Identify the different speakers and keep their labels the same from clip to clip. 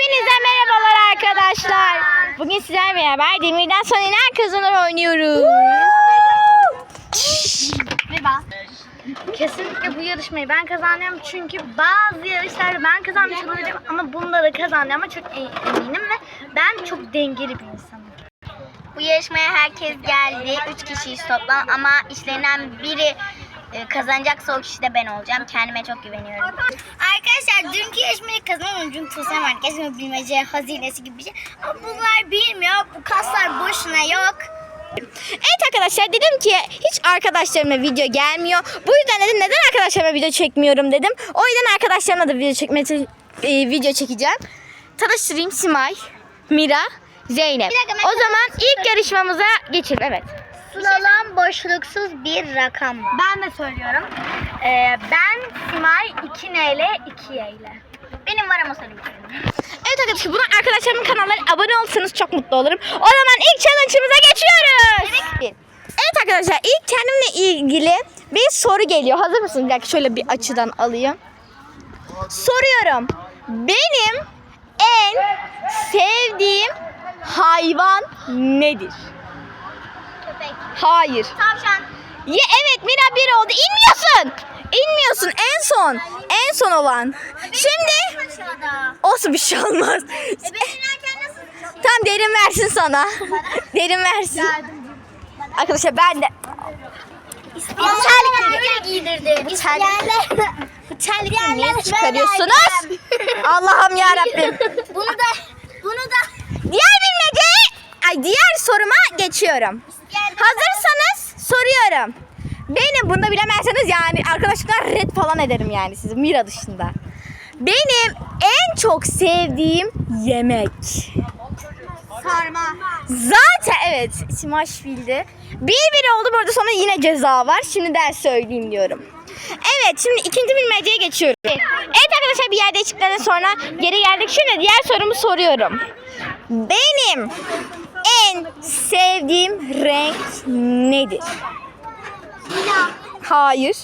Speaker 1: Hepinize merhabalar arkadaşlar. Bugün sizlerle beraber Demirden sonra iner kazanır oynuyoruz.
Speaker 2: Merhaba. Kesinlikle bu yarışmayı ben kazanıyorum çünkü bazı yarışlarda ben kazanmış olabilirim ama bunda da kazanıyorum ama çok e- eminim ve ben çok dengeli bir insanım.
Speaker 3: Bu yarışmaya herkes geldi. Üç kişiyiz toplam ama işlerinden biri e, kazanacaksa o kişi de ben olacağım. Kendime çok güveniyorum. Arkadaşlar dünkü yarışmayı kazanamadım çünkü sosyal market bilmece hazinesi gibi bir şey. Ama bunlar bilmiyor. Bu kaslar boşuna yok.
Speaker 1: Evet arkadaşlar dedim ki hiç arkadaşlarıma video gelmiyor. Bu yüzden dedim neden arkadaşlarıma video çekmiyorum dedim. O yüzden arkadaşlarımla da video çekme e, video çekeceğim. Tanıştırayım Simay, Mira, Zeynep. O zaman ilk yarışmamıza geçelim. Evet.
Speaker 3: Slalom boşluksuz bir rakam var.
Speaker 2: Ben de söylüyorum. Ee, ben Simay 2N ile 2Y ile.
Speaker 3: Benim var ama söyleyeyim.
Speaker 1: Evet arkadaşlar buna arkadaşlarımın kanallarına abone olursanız çok mutlu olurum. O zaman ilk challenge'ımıza geçiyoruz. Evet arkadaşlar ilk kendimle ilgili bir soru geliyor. Hazır mısınız? Dakika şöyle bir açıdan alayım. Soruyorum. Benim en sevdiğim hayvan nedir? Hayır.
Speaker 3: Tavşan.
Speaker 1: Ya evet Mira bir oldu. İnmiyorsun. İnmiyorsun en son. En son olan. Şimdi olsun bir şey olmaz.
Speaker 3: E ben inerken nasıl?
Speaker 1: Tam derin versin sana. derin versin. Arkadaşlar ben de
Speaker 3: terlikleri giydirdi.
Speaker 1: bu terlikleri bu terlikleri niye çıkarıyorsunuz? Allah'ım ya Rabbim.
Speaker 3: bunu da bunu da
Speaker 1: Diğer bilmece ay diğer soruma geçiyorum. Hazırsanız soruyorum. Benim bunu da bilemezseniz yani arkadaşlar red falan ederim yani sizi Mira dışında. Benim en çok sevdiğim yemek.
Speaker 3: sarma.
Speaker 1: Zaten evet Simaş bildi. Bir bir oldu burada sonra yine ceza var. Şimdiden söyleyeyim diyorum. Evet şimdi ikinci bilmeceye geçiyorum. Evet arkadaşlar bir yer değişikliklerden sonra geri geldik. Şimdi diğer sorumu soruyorum. Benim en sevdiğim renk nedir? Hayır.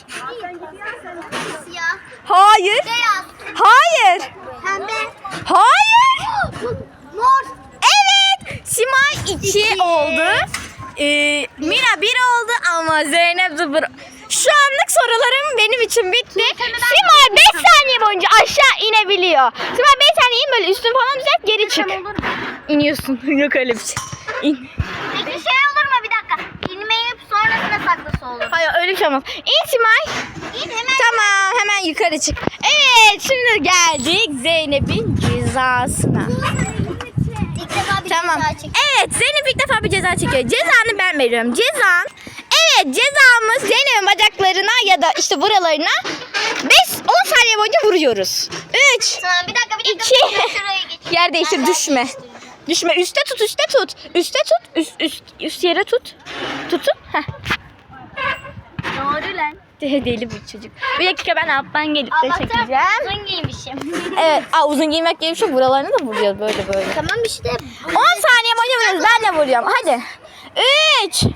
Speaker 3: Siyah.
Speaker 1: Hayır.
Speaker 3: Beyaz.
Speaker 1: Hayır.
Speaker 3: Pembe.
Speaker 1: Hayır.
Speaker 3: Mor.
Speaker 1: Evet. Simay 2 oldu. Ee, Mira 1 oldu ama Zeynep 0. Şu anlık sorularım benim için bitti. Simay 5 saniye boyunca aşağı inebiliyor. Simay 5 saniye in böyle üstün falan düzelt geri çık. İniyorsun. Yok öyle bir şey. İn.
Speaker 3: Peki şey olur mu bir dakika? İnmeyip sonrasında saklası olur.
Speaker 1: Hayır öyle bir şey olmaz. İn Simay.
Speaker 3: İn hemen.
Speaker 1: Tamam hemen yukarı çık. Evet şimdi geldik Zeynep'in cezasına.
Speaker 3: İlk defa bir
Speaker 1: Tamam.
Speaker 3: ceza.
Speaker 1: Evet Zeynep ilk defa bir ceza çekiyor. Cezanı ben veriyorum. Cezan evet cezamız Zeynep'in bacaklarına ya da işte buralarına 5 10 saniye boyunca vuruyoruz. 3
Speaker 3: Tamam bir dakika bir dakika.
Speaker 1: İki.
Speaker 3: Ben şuraya geçeyim.
Speaker 1: Yer değiştir
Speaker 3: Ben
Speaker 1: düşme.
Speaker 3: değiştireyim.
Speaker 1: Düşme üste tut üste tut. Üste tut üst üst üst yere tut. Tutun. Heh.
Speaker 3: Doğru lan.
Speaker 1: De- Deli bir çocuk. Bir dakika ben alttan gelip de çekeceğim.
Speaker 3: uzun giymişim.
Speaker 1: Evet. Aa, uzun giymek diye bir şey buralarını da vuracağız böyle böyle.
Speaker 3: tamam işte.
Speaker 1: 10 saniye boyunca vuruyoruz. Ben de vuruyorum. Hadi. 3, 2, 1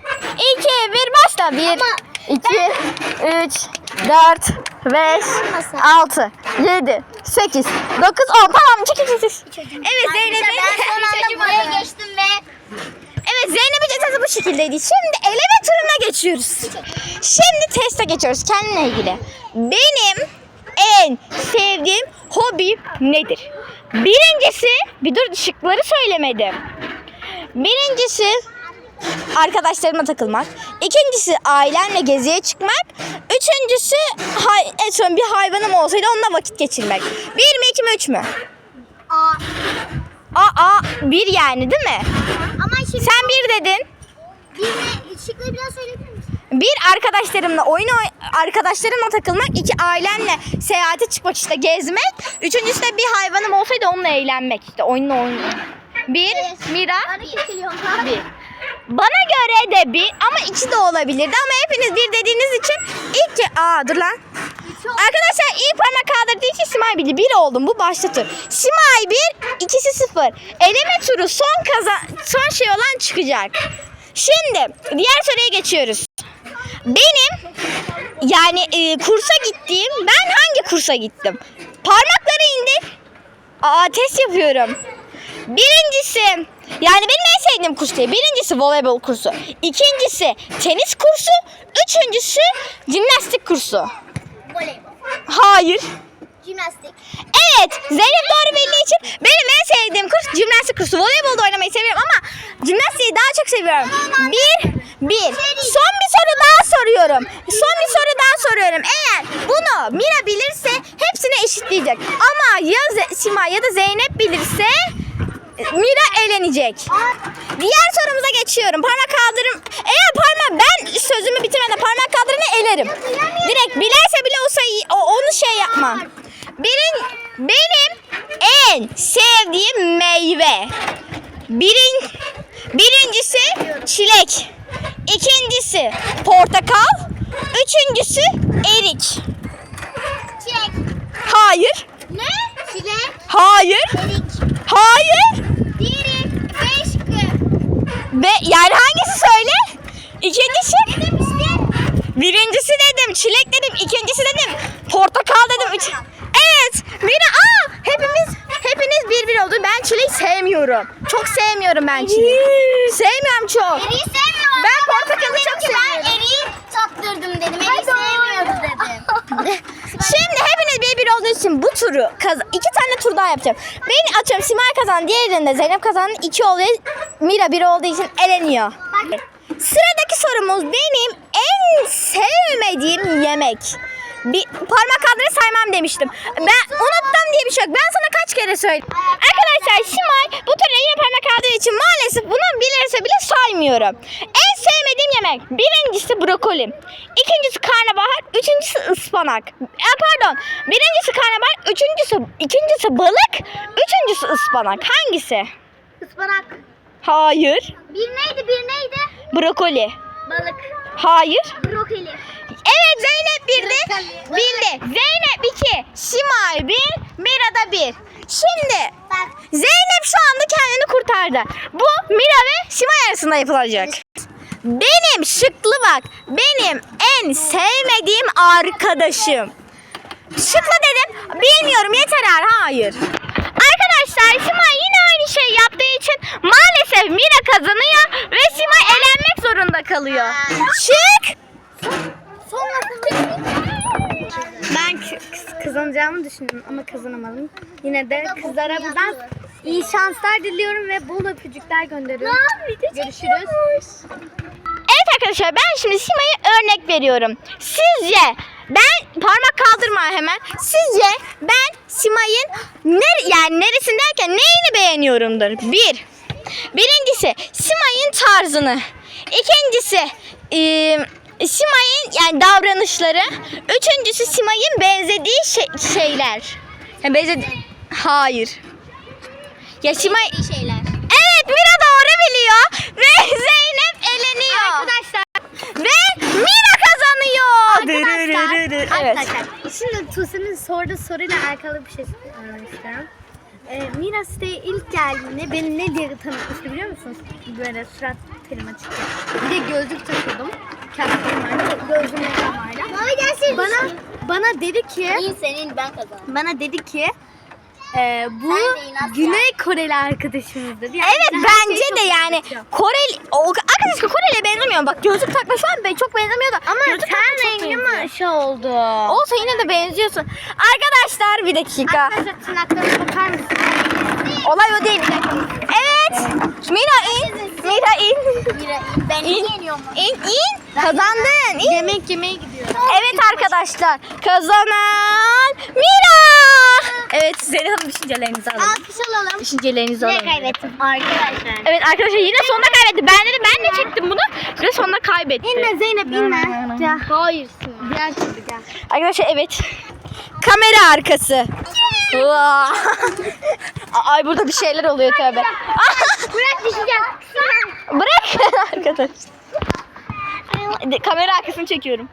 Speaker 1: başla. 1, 2, 3, 4, 5, 6, 7, 8, 9, 10. Tamam çek çek çek. Evet Zeynep'in.
Speaker 3: Ben son anda buraya geçtim ve
Speaker 1: Evet Zeynep'in cezası bu şekildeydi. Şimdi eleme turuna geçiyoruz. Şimdi teste geçiyoruz kendine ilgili. Benim en sevdiğim hobi nedir? Birincisi, bir dur şıkları söylemedim. Birincisi arkadaşlarıma takılmak. İkincisi ailemle geziye çıkmak. Üçüncüsü hay, en son bir hayvanım olsaydı onunla vakit geçirmek. Bir mi iki mi üç mü?
Speaker 3: Aa,
Speaker 1: Aa bir yani değil mi?
Speaker 3: ama şimdi
Speaker 1: Sen bir dedin.
Speaker 3: bir şıkları biraz söyleyebilir misin?
Speaker 1: Bir arkadaşlarımla oyun oy- arkadaşlarımla takılmak, iki ailemle seyahate çıkmak işte gezmek. Üçüncüsü de bir hayvanım olsaydı onunla eğlenmek işte oyunla oynamak. Bir, Mira, bir. Bana göre de bir ama iki de olabilirdi ama hepiniz bir dediğiniz için ilk ce- Aa dur lan. Arkadaşlar ilk parmak kaldırdığı için Simay bildi. Bir oldum bu başta tur. Simay bir, ikisi sıfır. Eleme turu son kazan son şey olan çıkacak. Şimdi diğer soruya geçiyoruz. Benim yani e, kursa gittiğim ben hangi kursa gittim? Parmakları indir. Aa test yapıyorum. Birincisi yani benim en sevdiğim kurs değil. Birincisi voleybol kursu. İkincisi tenis kursu. Üçüncüsü jimnastik kursu.
Speaker 3: Voleybol.
Speaker 1: Hayır.
Speaker 3: Jimnastik.
Speaker 1: Evet Zeynep doğru bildiği için benim en sevdiğim kurs jimnastik kursu. Voleybolda oynamayı seviyorum ama jimnastiği daha çok seviyorum. Bir, bir. Son bir soru daha soruyorum. Son bir soru daha soruyorum. Eğer bunu Mira bilirse hepsini eşitleyecek. Ama ya Sima ya da Zeynep bilirse Mira eğlenecek. Diğer sorumuza geçiyorum. Parmak kaldırım. Eğer parmak ben sözümü bitirmeden parmak kaldırımı elerim. Direkt bilerse bile olsa o- onu şey yapmam. Benim benim en sevdiğim meyve. Birin, birincisi çilek. İkincisi portakal. Üçüncüsü erik.
Speaker 3: Çilek.
Speaker 1: Hayır.
Speaker 3: Ne? Çilek.
Speaker 1: Hayır.
Speaker 3: Erik.
Speaker 1: Hayır.
Speaker 3: Diğeri. Beş kı.
Speaker 1: Ve yani hangisi söyle? İkincisi?
Speaker 3: Demiştim.
Speaker 1: Birincisi dedim, çilek dedim, ikincisi dedim, portakal dedim. Üç... Evet, Mira, aa, hepimiz, hepiniz bir bir oldu. Ben çileği sevmiyorum. Çok sevmiyorum ben çileği. sevmiyorum çok.
Speaker 3: Eriği sevmiyorum.
Speaker 1: Ben portakalı çok seviyorum.
Speaker 3: Ben eriği tattırdım dedim. Eriği sevmiyoruz dedim.
Speaker 1: Şimdi hepiniz bir bir olduğu için bu turu kaz- iki tane tur daha yapacağım. Beni atıyorum Simay kazan, diğerinde Zeynep kazandı. iki oluyor. Mira bir olduğu için eleniyor. Sıradaki sorumuz benim en sevmediğim yemek. Bir parmak kaldırı saymam demiştim. Ben unuttum diye bir şey yok. Ben sana kaç kere söyledim. Arkadaşlar Simay bu turda yine parmak kaldırı için maalesef bunu bilirse bile saymıyorum. En sevmediğim yemek. Birincisi brokoli. İkincisi karnabahar. Üçüncüsü ıspanak. E, pardon. Birincisi karnabahar. Üçüncüsü, ikincisi balık. Üçüncüsü ıspanak. Hangisi?
Speaker 3: Ispanak.
Speaker 1: Hayır.
Speaker 3: Bir neydi bir neydi?
Speaker 1: Brokoli.
Speaker 3: Balık.
Speaker 1: Hayır.
Speaker 3: Brokoli.
Speaker 1: Evet Zeynep bildi. Bildi. Zeynep 2. Simay 1. Mira da 1. Şimdi
Speaker 3: Bak.
Speaker 1: Zeynep şu anda kendini kurtardı. Bu Mira ve Simay arasında yapılacak. Benim şıklı bak. Benim en sevmediğim arkadaşım. Şıklı dedim. Bilmiyorum yeter er. Hayır. Arkadaşlar Simay yine aynı şey yaptığı için maalesef Mira kazanıyor ve Simay elenmek zorunda kalıyor. Çık.
Speaker 3: Son nasıl
Speaker 2: Ben kazanacağımı düşündüm ama kazanamadım. Yine de kızlara buradan iyi şanslar diliyorum ve bol öpücükler gönderiyorum. Görüşürüz.
Speaker 1: Evet arkadaşlar ben şimdi Sima'ya örnek veriyorum. Sizce ben parmak kaldırma hemen. Sizce ben Sima'nın ner yani neresini derken neyini beğeniyorumdur? Bir. Birincisi Sima'nın tarzını. İkincisi eee Simay'ın yani davranışları. Üçüncüsü Simay'ın benzediği şey- şeyler. Yani benzedi Hayır. Ya Simay...
Speaker 3: şeyler.
Speaker 1: Evet Mira doğru biliyor ve Zeynep eleniyor.
Speaker 2: Arkadaşlar,
Speaker 1: Ve Mira kazanıyor.
Speaker 2: arkadaşlar,
Speaker 1: Evet.
Speaker 2: arkadaşlar. Şimdi Tuğse'nin sorduğu soruyla alakalı bir şey istiyorum. Ee, Mira siteye ilk geldiğinde beni ne diye tanıtmıştı biliyor musunuz? Böyle surat terim açık. Bir de gözlük takıyordum. Kendim vardı. Gözlüğüm vardı.
Speaker 3: Bana.
Speaker 2: Bana bana dedi ki
Speaker 3: İyi senin ben kazandım.
Speaker 2: bana dedi ki e, bu Güney Koreli arkadaşımız dedi. Yani
Speaker 1: Evet bence
Speaker 2: çok
Speaker 1: de yani. Koreli o, arkadaşlar Koreli'ye benzemiyor. Bak gözlük takma şu an be- çok benzemiyor da.
Speaker 2: Ama
Speaker 1: gözlük
Speaker 2: ten rengi mi şey oldu?
Speaker 1: Olsa yine de benziyorsun. Arkadaşlar bir dakika.
Speaker 2: Arkadaşlar tırnaklarına bakar mısınız?
Speaker 1: Olay o değil. Evet. Mira in. Mira in.
Speaker 3: Mira, ben
Speaker 1: İn.
Speaker 3: yeniyorum.
Speaker 1: İn in. Kazandın. İn.
Speaker 2: Yemek yemeye gidiyorum.
Speaker 1: Evet arkadaşlar kazanan Mira. Evet Zeynep Hanım düşüncelerinizi alın.
Speaker 3: Alkış alalım.
Speaker 1: Düşüncelerinizi alın.
Speaker 3: Ne kaybettim arkadaşlar?
Speaker 1: Evet arkadaşlar yine sonunda kaybetti. Ben dedim ben de çektim bunu ve sonunda kaybetti.
Speaker 2: İnme Zeynep inme. Gel.
Speaker 3: Hayırsın.
Speaker 2: Gel şimdi gel.
Speaker 1: Arkadaşlar evet. Kamera arkası. Ay burada bir şeyler oluyor tövbe.
Speaker 3: Bırak düşeceğim.
Speaker 1: Bırak arkadaş. Kamera arkasını çekiyorum.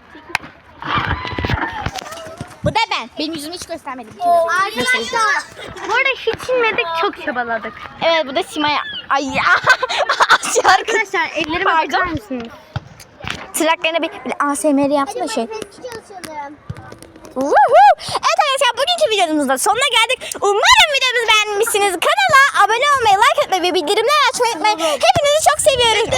Speaker 1: Bu da ben. Benim yüzümü hiç göstermedim.
Speaker 3: Arkadaşlar.
Speaker 2: Bu arada hiç inmedik çok çabaladık.
Speaker 1: Evet bu da Simay. Ay ya.
Speaker 2: Arkadaşlar ellerime bakar mısınız?
Speaker 1: Tırnaklarına bir, bir ASMR yapsın da şey. Woohoo! Evet arkadaşlar bugün bugünkü videomuzda sonuna geldik. Umarım videomuzu beğenmişsiniz. Kanala abone olmayı, like etmeyi ve bildirimler açmayı unutmayın. Hepinizi çok seviyoruz.